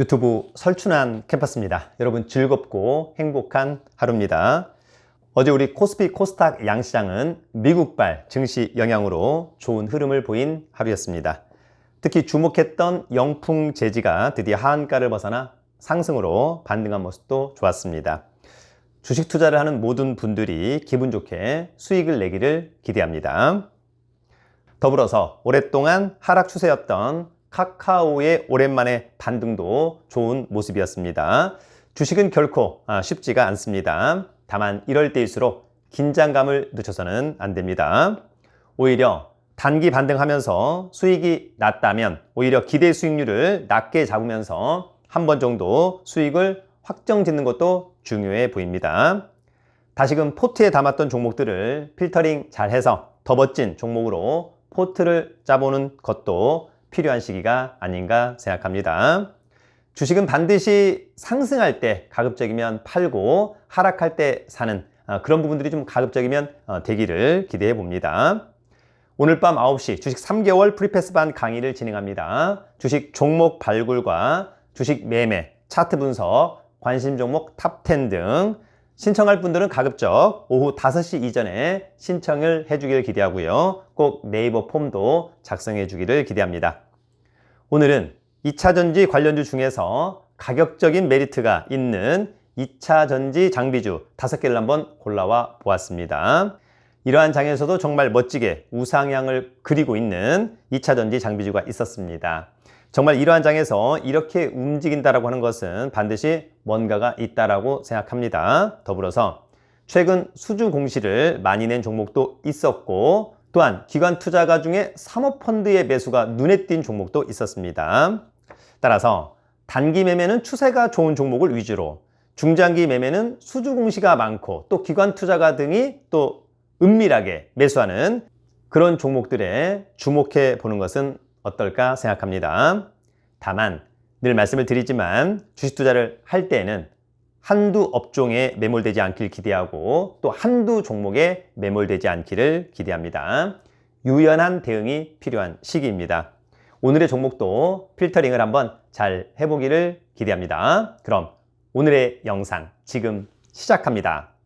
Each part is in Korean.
유튜브 설춘한 캠퍼스입니다. 여러분 즐겁고 행복한 하루입니다. 어제 우리 코스피 코스닥 양시장은 미국발 증시 영향으로 좋은 흐름을 보인 하루였습니다. 특히 주목했던 영풍 재지가 드디어 하한가를 벗어나 상승으로 반등한 모습도 좋았습니다. 주식 투자를 하는 모든 분들이 기분 좋게 수익을 내기를 기대합니다. 더불어서 오랫동안 하락 추세였던 카카오의 오랜만에 반등도 좋은 모습이었습니다. 주식은 결코 아, 쉽지가 않습니다. 다만 이럴 때일수록 긴장감을 늦춰서는 안 됩니다. 오히려 단기 반등하면서 수익이 낮다면 오히려 기대 수익률을 낮게 잡으면서 한 번 정도 수익을 확정 짓는 것도 중요해 보입니다. 다시금 포트에 담았던 종목들을 필터링 잘 해서 더 멋진 종목으로 포트를 짜보는 것도 필요한 시기가 아닌가 생각합니다. 주식은 반드시 상승할 때 가급적이면 팔고 하락할 때 사는 아, 그런 부분들이 좀 가급적이면 어, 되기를 기대해 봅니다. 오늘 밤 9시 주식 3개월 프리패스반 강의를 진행합니다. 주식 종목 발굴과 주식 매매, 차트 분석, 관심 종목 탑10 등 신청할 분들은 가급적 오후 5시 이전에 신청을 해주길 기대하고요. 꼭 네이버 폼도 작성해 주기를 기대합니다. 오늘은 2차 전지 관련주 중에서 가격적인 메리트가 있는 2차 전지 장비주 5개를 한번 골라와 보았습니다. 이러한 장에서도 정말 멋지게 우상향을 그리고 있는 2차 전지 장비주가 있었습니다. 정말 이러한 장에서 이렇게 움직인다라고 하는 것은 반드시 뭔가가 있다라고 생각합니다. 더불어서 최근 수주 공시를 많이 낸 종목도 있었고 또한 기관 투자가 중에 사모펀드의 매수가 눈에 띈 종목도 있었습니다. 따라서 단기 매매는 추세가 좋은 종목을 위주로 중장기 매매는 수주 공시가 많고 또 기관 투자가 등이 또 은밀하게 매수하는 그런 종목들에 주목해 보는 것은 어떨까 생각합니다. 다만 늘 말씀을 드리지만 주식 투자를 할 때에는 한두 업종에 매몰되지 않길 기대하고 또 한두 종목에 매몰되지 않기를 기대합니다. 유연한 대응이 필요한 시기입니다. 오늘의 종목도 필터링을 한번 잘 해보기를 기대합니다. 그럼 오늘의 영상 지금 시작합니다.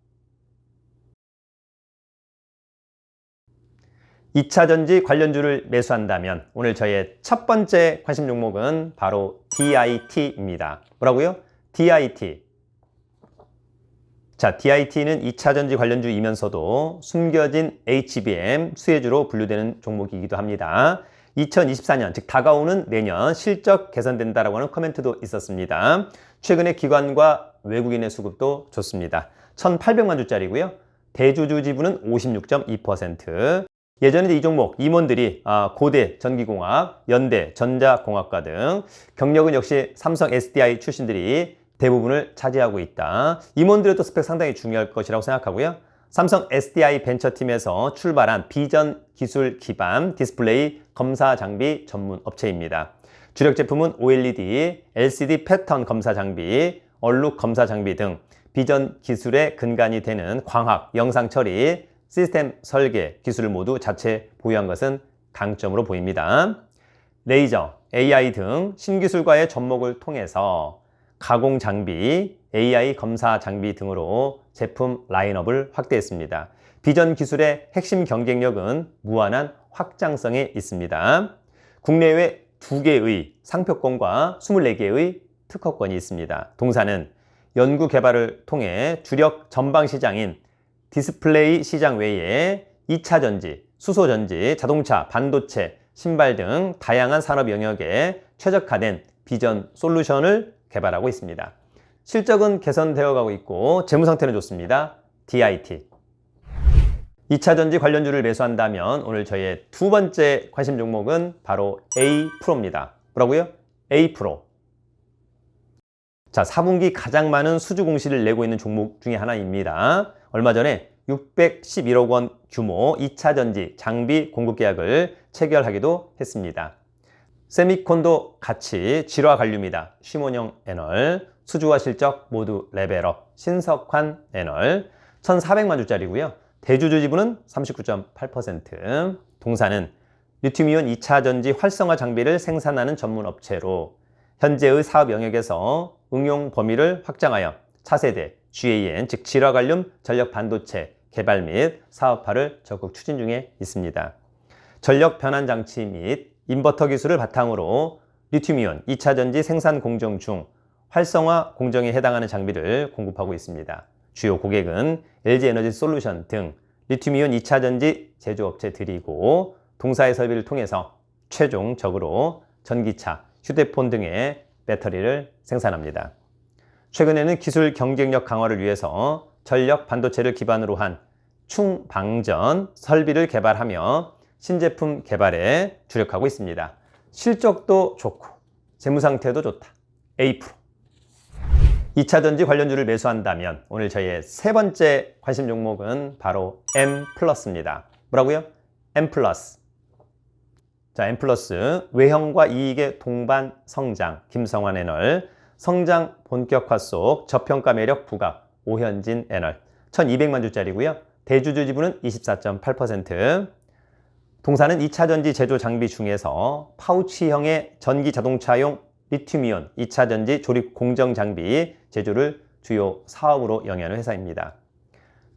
2차 전지 관련주를 매수한다면 오늘 저의 첫 번째 관심 종목은 바로 DIT입니다. 뭐라고요? DIT. 자, DIT는 2차 전지 관련주이면서도 숨겨진 HBM 수혜주로 분류되는 종목이기도 합니다. 2024년, 즉 다가오는 내년 실적 개선된다라고 하는 코멘트도 있었습니다. 최근에 기관과 외국인의 수급도 좋습니다. 1,800만 주짜리고요. 대주주 지분은 56.2%. 예전에 이 종목 임원들이 아, 고대 전기공학, 연대 전자공학과 등 경력은 역시 삼성 SDI 출신들이 대부분을 차지하고 있다. 임원들의 또 스펙 상당히 중요할 것이라고 생각하고요. 삼성 SDI 벤처팀에서 출발한 비전 기술 기반 디스플레이 검사 장비 전문 업체입니다. 주력 제품은 OLED, LCD 패턴 검사 장비, 얼룩 검사 장비 등 비전 기술의 근간이 되는 광학, 영상 처리, 시스템 설계 기술을 모두 자체 보유한 것은 강점으로 보입니다. 레이저, AI 등 신기술과의 접목을 통해서 가공 장비, AI 검사 장비 등으로 제품 라인업을 확대했습니다. 비전 기술의 핵심 경쟁력은 무한한 확장성에 있습니다. 국내외 2개의 상표권과 24개의 특허권이 있습니다. 동사는 연구 개발을 통해 주력 전방 시장인 디스플레이 시장 외에 2차 전지, 수소 전지, 자동차, 반도체, 신발 등 다양한 산업 영역에 최적화된 비전 솔루션을 개발하고 있습니다. 실적은 개선되어 가고 있고 재무 상태는 좋습니다. DIT. 2차 전지 관련주를 매수한다면 오늘 저희의 두 번째 관심 종목은 바로 A 프로입니다. 뭐라고요? A 프로. 자, 4분기 가장 많은 수주 공시를 내고 있는 종목 중에 하나입니다. 얼마 전에 611억 원 규모 2차 전지 장비 공급 계약을 체결하기도 했습니다. 세미콘도 같이 질화 관류입니다. 쉬몬형 애널, 수주와 실적 모두 레벨업, 신석환 애널, 1,400만 주짜리고요. 대주주 지분은 39.8%, 동사는 리튬이온 2차 전지 활성화 장비를 생산하는 전문 업체로 현재의 사업 영역에서 응용 범위를 확장하여 차세대 GAN 즉 질화 관련 전력 반도체 개발 및 사업화를 적극 추진 중에 있습니다. 전력 변환 장치 및 인버터 기술을 바탕으로 리튬이온 2차 전지 생산 공정 중 활성화 공정에 해당하는 장비를 공급하고 있습니다. 주요 고객은 LG 에너지 솔루션 등 리튬이온 2차 전지 제조업체들이고 동사의 설비를 통해서 최종적으로 전기차, 휴대폰 등의 배터리를 생산합니다. 최근에는 기술 경쟁력 강화를 위해서 전력 반도체를 기반으로 한 충방전 설비를 개발하며 신제품 개발에 주력하고 있습니다. 실적도 좋고 재무 상태도 좋다. A 프로. 2차 전지 관련주를 매수한다면 오늘 저희의 세 번째 관심 종목은 바로 M 플러스입니다. 뭐라고요? M 플러스. 자, M 플러스 외형과 이익의 동반 성장 김성환 애널 성장 본격화 속 저평가 매력 부각 오현진 애널 1200만 주짜리고요. 대주주 지분은 24.8%. 동사는 2차 전지 제조 장비 중에서 파우치형의 전기 자동차용 리튬이온 2차 전지 조립 공정 장비 제조를 주요 사업으로 영위하는 회사입니다.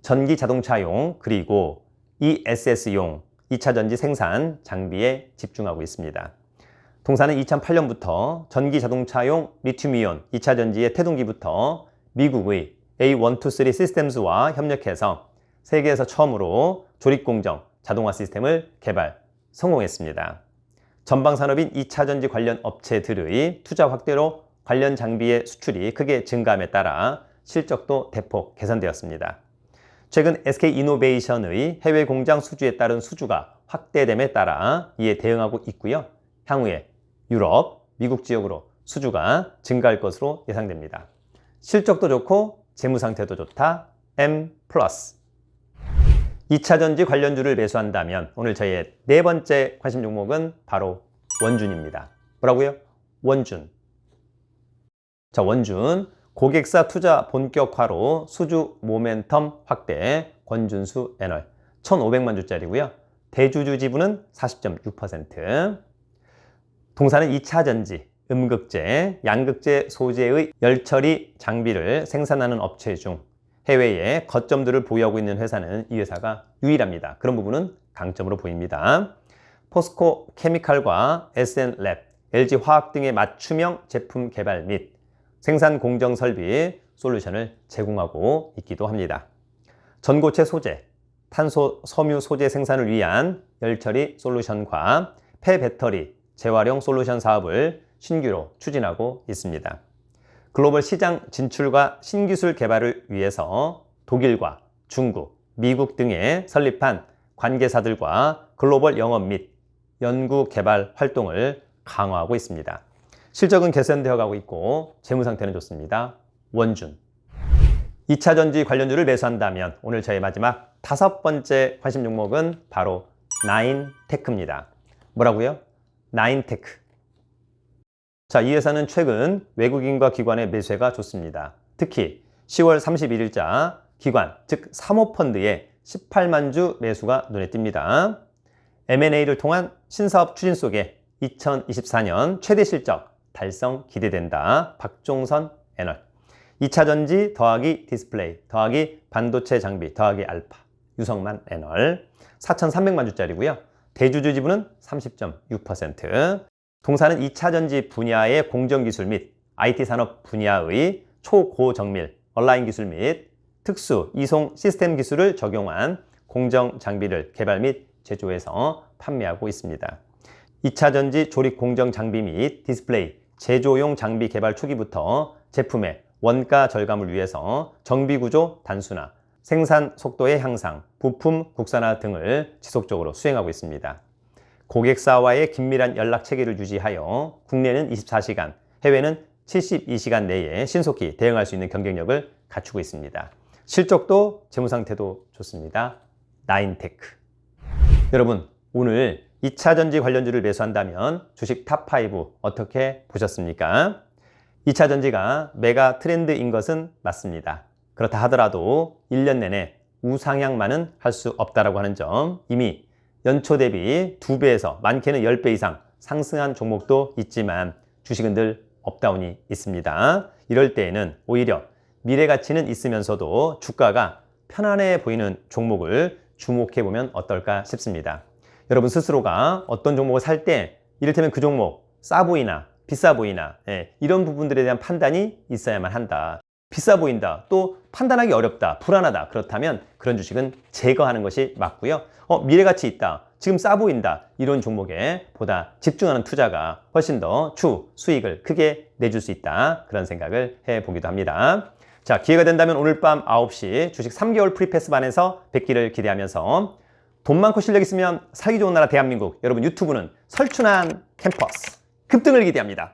전기 자동차용 그리고 ESS용 2차 전지 생산 장비에 집중하고 있습니다. 동사는 2008년부터 전기 자동차용 리튬이온 2차 전지의 태동기부터 미국의 A123 시스템즈와 협력해서 세계에서 처음으로 조립공정 자동화 시스템을 개발 성공했습니다. 전방 산업인 2차 전지 관련 업체들의 투자 확대로 관련 장비의 수출이 크게 증가함에 따라 실적도 대폭 개선되었습니다. 최근 SK 이노베이션의 해외 공장 수주에 따른 수주가 확대됨에 따라 이에 대응하고 있고요. 향후에 유럽, 미국 지역으로 수주가 증가할 것으로 예상됩니다. 실적도 좋고 재무 상태도 좋다. M 플러스. 2차 전지 관련주를 매수한다면 오늘 저희의 네 번째 관심 종목은 바로 원준입니다. 뭐라고요? 원준. 자, 원준. 고객사 투자 본격화로 수주 모멘텀 확대 권준수 애널 1,500만 주짜리고요. 대주주 지분은 40.6%. 동사는 2차 전지, 음극재, 양극재 소재의 열처리 장비를 생산하는 업체 중 해외에 거점들을 보유하고 있는 회사는 이 회사가 유일합니다. 그런 부분은 강점으로 보입니다. 포스코 케미칼과 SN랩, LG 화학 등의 맞춤형 제품 개발 및 생산 공정 설비 솔루션을 제공하고 있기도 합니다. 전고체 소재, 탄소 섬유 소재 생산을 위한 열처리 솔루션과 폐배터리 재활용 솔루션 사업을 신규로 추진하고 있습니다. 글로벌 시장 진출과 신기술 개발을 위해서 독일과 중국, 미국 등에 설립한 관계사들과 글로벌 영업 및 연구 개발 활동을 강화하고 있습니다. 실적은 개선되어 가고 있고 재무 상태는 좋습니다. 원준. 2차 전지 관련주를 매수한다면 오늘 저의 마지막 다섯 번째 관심 종목은 바로 나인테크입니다. 뭐라고요? 나인테크. 자, 이 회사는 최근 외국인과 기관의 매수가 좋습니다. 특히 10월 31일자 기관, 즉 사모펀드의 18만 주 매수가 눈에 띕니다. M&A를 통한 신사업 추진 속에 2024년 최대 실적 달성 기대된다. 박종선 애널. 2차 전지 더하기 디스플레이 더하기 반도체 장비 더하기 알파 유성만 애널 4,300만 주짜리고요. 대주주 지분은 30.6%. 동사는 2차 전지 분야의 공정기술 및 IT 산업 분야의 초고정밀 온라인 기술 및 특수 이송 시스템 기술을 적용한 공정 장비를 개발 및 제조해서 판매하고 있습니다. 2차 전지 조립 공정 장비 및 디스플레이 제조용 장비 개발 초기부터 제품의 원가 절감을 위해서 정비 구조 단순화, 생산 속도의 향상, 부품 국산화 등을 지속적으로 수행하고 있습니다. 고객사와의 긴밀한 연락 체계를 유지하여 국내는 24시간, 해외는 72시간 내에 신속히 대응할 수 있는 경쟁력을 갖추고 있습니다. 실적도 재무 상태도 좋습니다. 나인테크. 여러분, 오늘 2차 전지 관련주를 매수한다면 주식 탑5 어떻게 보셨습니까? 2차 전지가 메가 트렌드인 것은 맞습니다. 그렇다 하더라도 1년 내내 우상향만은 할 수 없다라고 하는 점 이미 연초 대비 2배에서 많게는 10배 이상 상승한 종목도 있지만 주식은 늘 업다운이 있습니다. 이럴 때에는 오히려 미래 가치는 있으면서도 주가가 편안해 보이는 종목을 주목해 보면 어떨까 싶습니다. 여러분 스스로가 어떤 종목을 살 때 이를테면 그 종목 싸 보이나 비싸 보이나 예, 이런 부분들에 대한 판단이 있어야만 한다. 비싸 보인다. 또 판단하기 어렵다. 불안하다. 그렇다면 그런 주식은 제거하는 것이 맞고요. 어, 미래 가치 있다. 지금 싸 보인다. 이런 종목에 보다 집중하는 투자가 훨씬 더 추 수익을 크게 내줄 수 있다. 그런 생각을 해 보기도 합니다. 자, 기회가 된다면 오늘 밤 9시 주식 3개월 프리패스 반에서 뵙기를 기대하면서 돈 많고 실력 있으면 살기 좋은 나라 대한민국 여러분 유튜브는 설춘한 캠퍼스 급등을 기대합니다.